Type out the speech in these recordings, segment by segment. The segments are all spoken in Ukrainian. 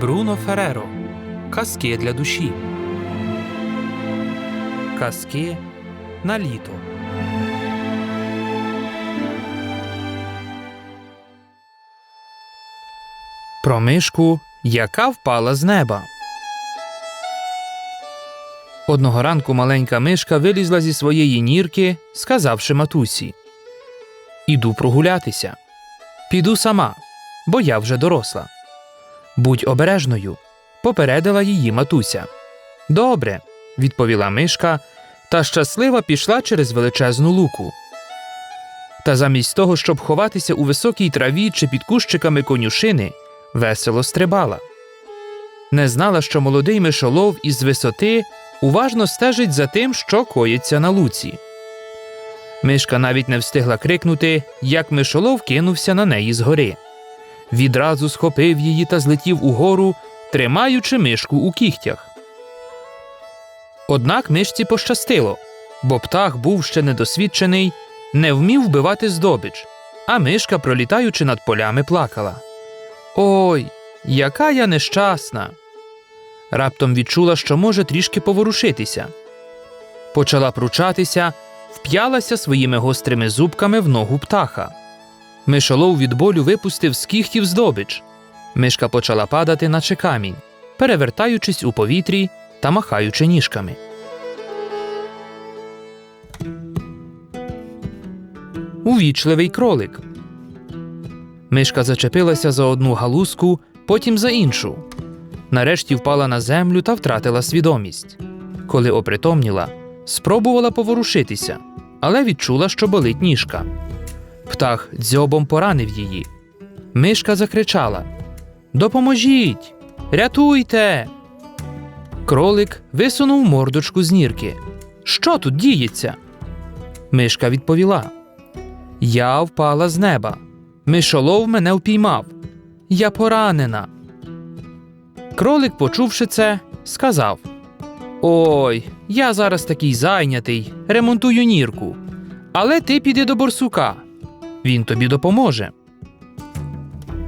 Бруно Фереро. Казки для душі. Казки на літо. Про мишку, яка впала з неба. Одного ранку маленька мишка вилізла зі своєї нірки, сказавши матусі: Іду прогулятися. Піду сама, бо я вже доросла. Будь обережною, попередила її матуся. Добре, відповіла мишка, та щаслива пішла через величезну луку. Та замість того, щоб ховатися у високій траві чи під кущиками конюшини, весело стрибала. Не знала, що молодий мишолов із висоти уважно стежить за тим, що коїться на луці. Мишка навіть не встигла крикнути, як мишолов кинувся на неї згори. Відразу схопив її та злетів угору, тримаючи мишку у кігтях. Однак мишці пощастило, бо птах був ще недосвідчений, не вмів вбивати здобич, а мишка, пролітаючи над полями, плакала. Ой, яка я нещасна! Раптом відчула, що може трішки поворушитися. Почала пручатися, вп'ялася своїми гострими зубками в ногу птаха. Мишолов від болю випустив з кігтів здобич. Мишка почала падати, наче камінь, перевертаючись у повітрі та махаючи ніжками. Увічливий кролик. Мишка зачепилася за одну галузку, потім за іншу. Нарешті впала на землю та втратила свідомість. Коли опритомніла, спробувала поворушитися, але відчула, що болить ніжка. Птах дзьобом поранив її. Мишка закричала: Допоможіть! Рятуйте! Кролик висунув мордочку з нірки. Що тут діється? Мишка відповіла: Я впала з неба. Мишолов мене впіймав. Я поранена. Кролик, почувши це, сказав: Ой, я зараз такий зайнятий, ремонтую нірку. Але ти піди до борсука. Він тобі допоможе.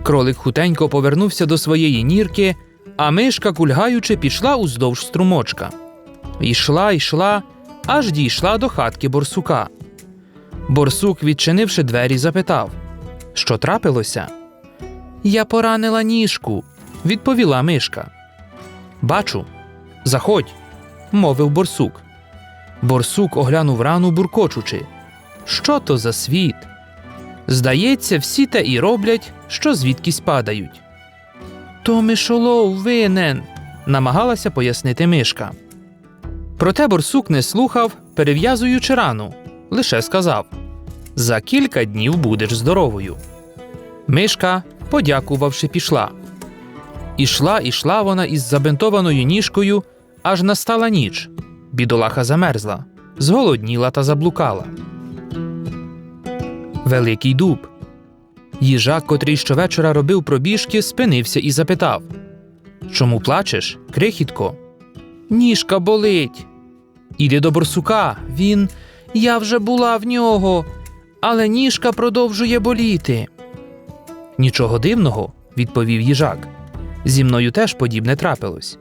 Кролик хутенько повернувся до своєї нірки, а мишка, кульгаючи, пішла уздовж струмочка. Йшла, йшла, аж дійшла до хатки борсука. Борсук, відчинивши двері, запитав Що трапилося? Я поранила ніжку, відповіла мишка. Бачу, заходь, мовив борсук. Борсук оглянув рану, буркочучи. Що то за світ? Здається, всі те і роблять, що звідкись падають. То мишолов винен, намагалася пояснити мишка. Проте борсук не слухав, перев'язуючи рану, лише сказав За кілька днів будеш здоровою. Мишка, подякувавши, пішла. Ішла, ішла вона із забинтованою ніжкою, аж настала ніч. Бідолаха замерзла, зголодніла та заблукала. Великий дуб. Їжак, котрий щовечора робив пробіжки, спинився і запитав Чому плачеш, крихітко? Ніжка болить. Іди до борсука. Він. Я вже була в нього, але ніжка продовжує боліти. Нічого дивного, відповів їжак. Зі мною теж подібне трапилось.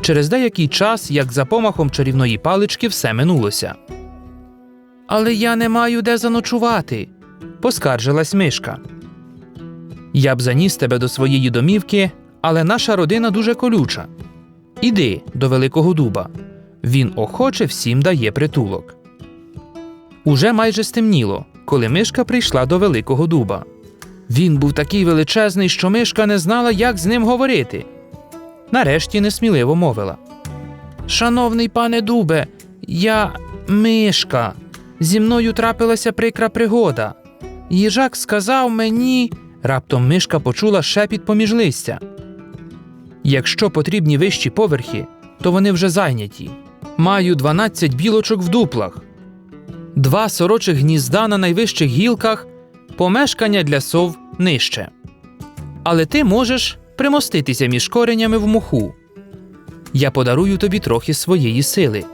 Через деякий час, як за помахом чарівної палички, все минулося. Але я не маю де заночувати, поскаржилась мишка. Я б заніс тебе до своєї домівки, але наша родина дуже колюча. Іди до Великого дуба. Він охоче всім дає притулок. Уже майже стемніло, коли мишка прийшла до Великого дуба. Він був такий величезний, що мишка не знала, як з ним говорити. Нарешті несміливо мовила: Шановний пане дубе, я мишка. Зі мною трапилася прикра пригода. Їжак сказав мені. Раптом мишка почула шепіт поміж листя. Якщо потрібні вищі поверхи, то вони вже зайняті. Маю 12 білочок в дуплах, два сорочих гнізда на найвищих гілках, помешкання для сов нижче. Але ти можеш примоститися між коренями в моху. Я подарую тобі трохи своєї сили.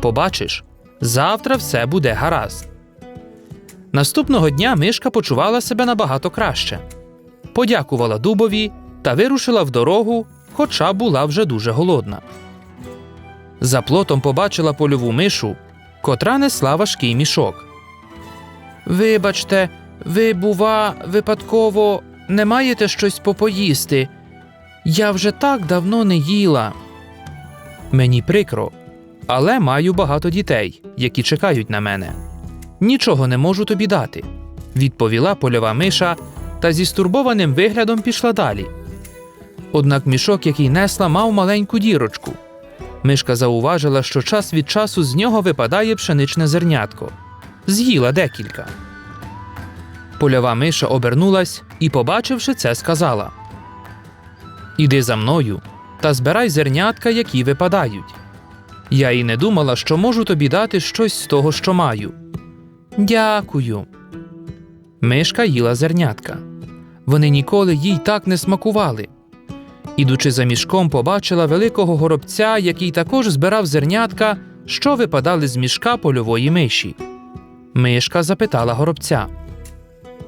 Побачиш, завтра все буде гаразд. Наступного дня мишка почувала себе набагато краще. Подякувала дубові та вирушила в дорогу, хоча була вже дуже голодна. За плотом побачила польову мишу, котра несла важкий мішок. Вибачте, ви, бува, випадково не маєте щось попоїсти. Я вже так давно не їла. Мені прикро, але маю багато дітей, які чекають на мене. Нічого не можу тобі дати, відповіла польова миша та зі стурбованим виглядом пішла далі. Однак мішок, який несла, мав маленьку дірочку. Мишка зауважила, що час від часу з нього випадає пшеничне зернятко. З'їла декілька. Польова миша обернулась і, побачивши це, сказала: Іди за мною та збирай зернятка, які випадають. Я і не думала, що можу тобі дати щось з того, що маю. Дякую. Мишка їла зернятка. Вони ніколи їй так не смакували. Ідучи за мішком, побачила великого горобця, який також збирав зернятка, що випадали з мішка польової миші. Мишка запитала горобця: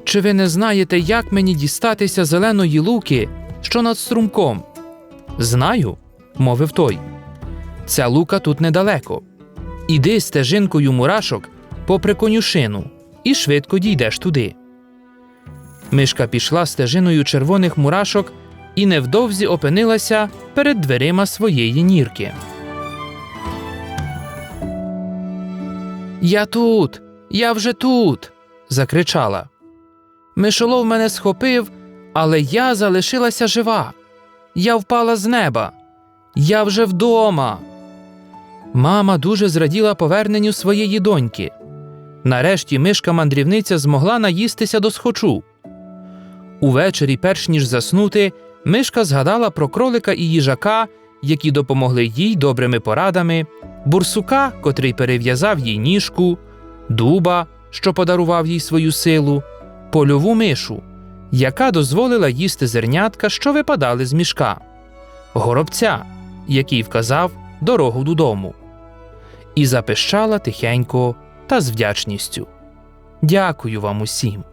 Чи ви не знаєте, як мені дістатися зеленої луки, що над струмком? Знаю, мовив той. Ця лука тут недалеко. Іди стежинкою мурашок попри конюшину і швидко дійдеш туди. Мишка пішла стежиною червоних мурашок і невдовзі опинилася перед дверима своєї нірки. Я тут, я вже тут. закричала. Мишолов мене схопив, але я залишилася жива. Я впала з неба. Я вже вдома. Мама дуже зраділа поверненню своєї доньки. Нарешті мишка мандрівниця змогла наїстися до схочу. Увечері, перш ніж заснути, мишка згадала про кролика і їжака, які допомогли їй добрими порадами, бурсука, котрий перев'язав їй ніжку, дуба, що подарував їй свою силу, польову мишу, яка дозволила їсти зернятка, що випадали з мішка, горобця, який вказав дорогу додому, і запищала тихенько та з вдячністю. Дякую вам усім.